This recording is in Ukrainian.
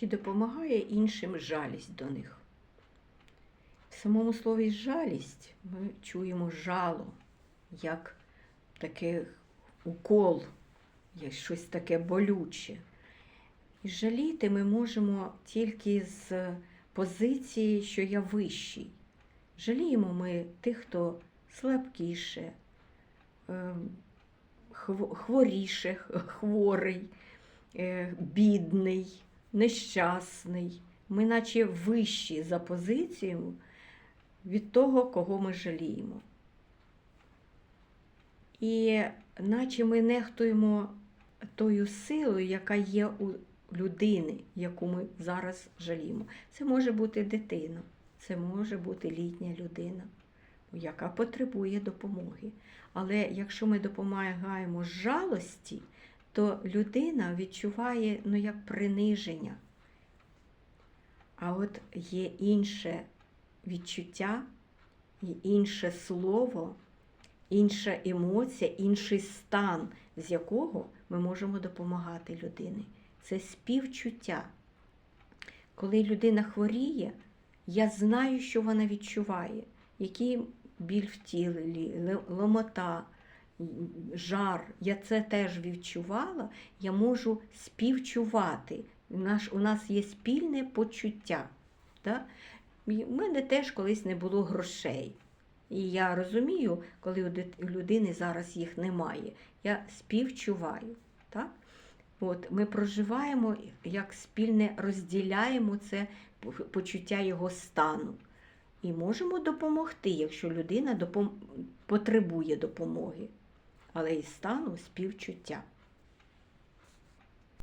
чи допомагає іншим жалість до них. В самому слові жалість ми чуємо жало, як таке укол, як щось таке болюче. І жаліти ми можемо тільки з позиції, що я вищий. Жаліємо ми тих, хто слабкіше, ем, хворіше, хворий, е, бідний, нещасний. Ми наче вищі за позицію від того, кого ми жаліємо. І наче ми нехтуємо тою силою, яка є у людини, яку ми зараз жаліємо. Це може бути дитина, це може бути літня людина, яка потребує допомоги. Але якщо ми допомагаємо жалості, то людина відчуває ну, як приниження. А от є інше відчуття, інше слово, інша емоція, інший стан, з якого ми можемо допомагати людині. Це співчуття. Коли людина хворіє, я знаю, що вона відчуває, який біль в тілі, ломота, жар. Я це теж відчувала, я можу співчувати. Наш, у нас є спільне почуття. Да? В мене теж колись не було грошей. І я розумію, коли у людини зараз їх немає. Я співчуваю. Так? От, ми проживаємо, як спільне розділяємо це почуття його стану. І можемо допомогти, якщо людина допом... потребує допомоги, але і стану співчуття.